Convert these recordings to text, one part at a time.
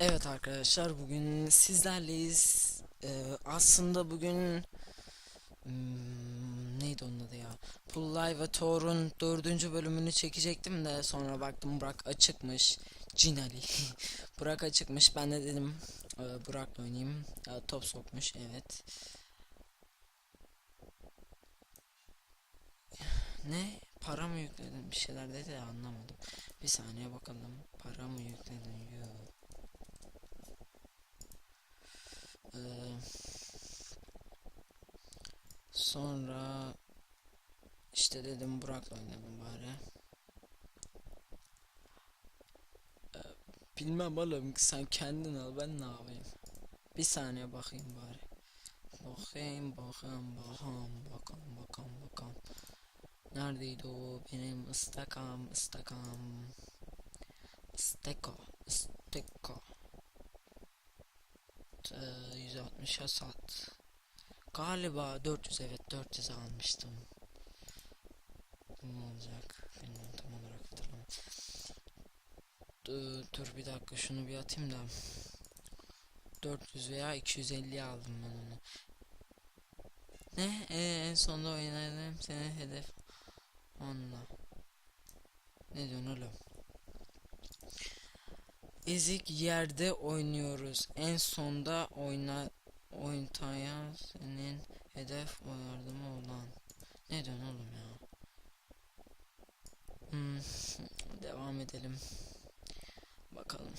Evet arkadaşlar bugün sizlerleyiz. Ee, aslında bugün hmm, neydi onun adı ya? Pullay ve Thor'un dördüncü bölümünü çekecektim de sonra baktım Burak açıkmış. Cinali. Burak açıkmış. Ben de dedim e, Burak'la oynayayım. Ya, top sokmuş evet. Ne? Para mı yükledin? Bir şeyler dedi de anlamadım. Bir saniye bakalım. Para mı yükledin? Yok. Ee, sonra işte dedim Burak'la oynayalım bari. Ee, bilmem oğlum sen kendin al ben ne yapayım. Bir saniye bakayım bari. Bakayım bakayım bakayım bakayım bakayım bakayım. Neredeydi o benim ıstakam ıstakam. Steko steko. Ee, 160'a sat. Galiba 400 evet 400 almıştım. Ne olacak? Bilmiyorum tam olarak hatırlamıyorum. Dur, dur bir dakika şunu bir atayım da. 400 veya 250 aldım ben onu. Ne? Ee, en sonunda oynadım senin hedef. Onunla. Ne diyorsun oğlum? Ezik yerde oynuyoruz. En sonda oyna oynatayan senin hedef o yardımı olan. Ne diyorsun oğlum ya? Hmm, devam edelim. Bakalım.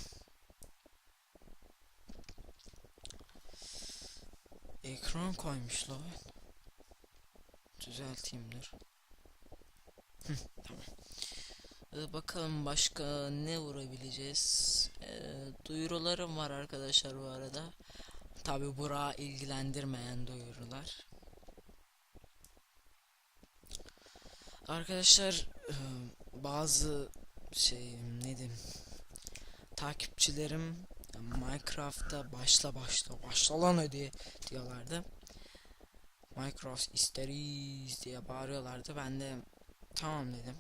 Ekran koymuş lan. Düzelteyim dur. Tamam. Ee, bakalım başka ne vurabileceğiz. Ee, duyurularım var arkadaşlar bu arada. Tabi bura ilgilendirmeyen duyurular. Arkadaşlar e, bazı şey ne diyeyim takipçilerim Minecraft'ta başla başla başla lan hadi diyorlardı. Minecraft isteriz diye bağırıyorlardı. Ben de tamam dedim.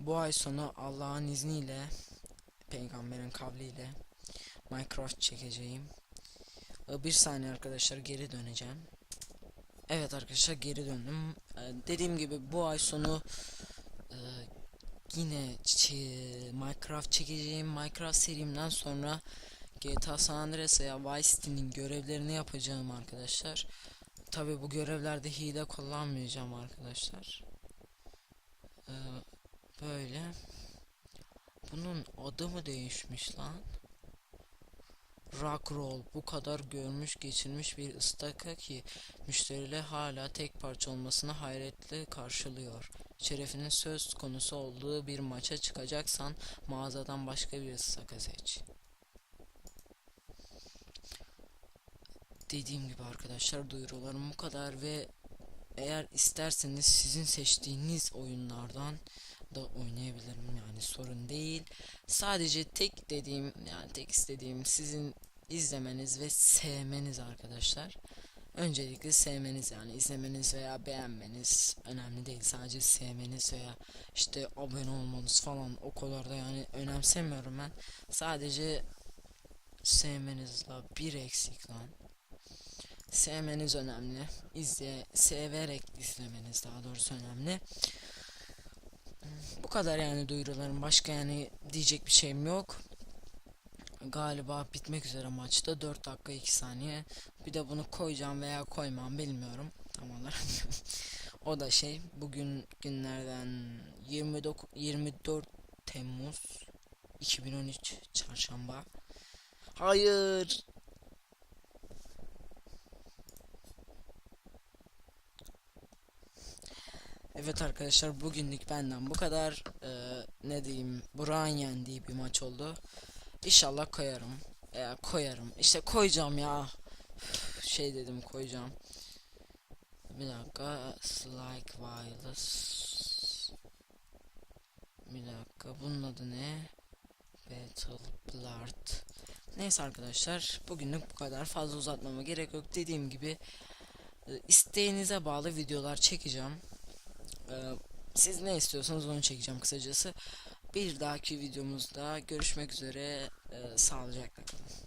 Bu ay sonu Allah'ın izniyle peygamberin kavliyle Minecraft çekeceğim. Ee, Bir saniye arkadaşlar geri döneceğim. Evet arkadaşlar geri döndüm. Ee, Dediğim gibi bu ay sonu e, yine Minecraft çekeceğim. Minecraft serimden sonra GTA San Andreas veya Vice City'nin görevlerini yapacağım arkadaşlar. Tabi bu görevlerde hile kullanmayacağım arkadaşlar. Ee, böyle. Bunun adı mı değişmiş lan? Rockroll bu kadar görmüş geçirmiş bir ıstaka ki müşteriler hala tek parça olmasını hayretle karşılıyor. Şerefinin söz konusu olduğu bir maça çıkacaksan mağazadan başka bir ıstaka seç. Dediğim gibi arkadaşlar duyurularım bu kadar ve eğer isterseniz sizin seçtiğiniz oyunlardan da oynayabilirim yani sorun değil. Sadece tek dediğim yani tek istediğim sizin izlemeniz ve sevmeniz arkadaşlar. Öncelikle sevmeniz yani izlemeniz veya beğenmeniz önemli değil. Sadece sevmeniz veya işte abone olmanız falan o kadar da yani önemsemiyorum ben. Sadece sevmeniz la bir eksik lan. Sevmeniz önemli. İzle, severek izlemeniz daha doğrusu önemli. Bu kadar yani duyurularım. Başka yani diyecek bir şeyim yok. Galiba bitmek üzere maçta 4 dakika 2 saniye. Bir de bunu koyacağım veya koymam bilmiyorum. Tam olarak. o da şey bugün günlerden 29 24 Temmuz 2013 çarşamba. Hayır. Evet arkadaşlar bugünlük benden bu kadar. Ee, ne diyeyim Burak'ın yendiği bir maç oldu. İnşallah koyarım. Ya koyarım. İşte koyacağım ya. Şey dedim koyacağım. Bir dakika. Like Wireless. Bir dakika. Bunun adı ne? Battle Blood. Neyse arkadaşlar. Bugünlük bu kadar. Fazla uzatmama gerek yok. Dediğim gibi e, isteğinize bağlı videolar çekeceğim. Ee, siz ne istiyorsanız onu çekeceğim kısacası. Bir dahaki videomuzda görüşmek üzere. Ee, sağlıcakla kalın.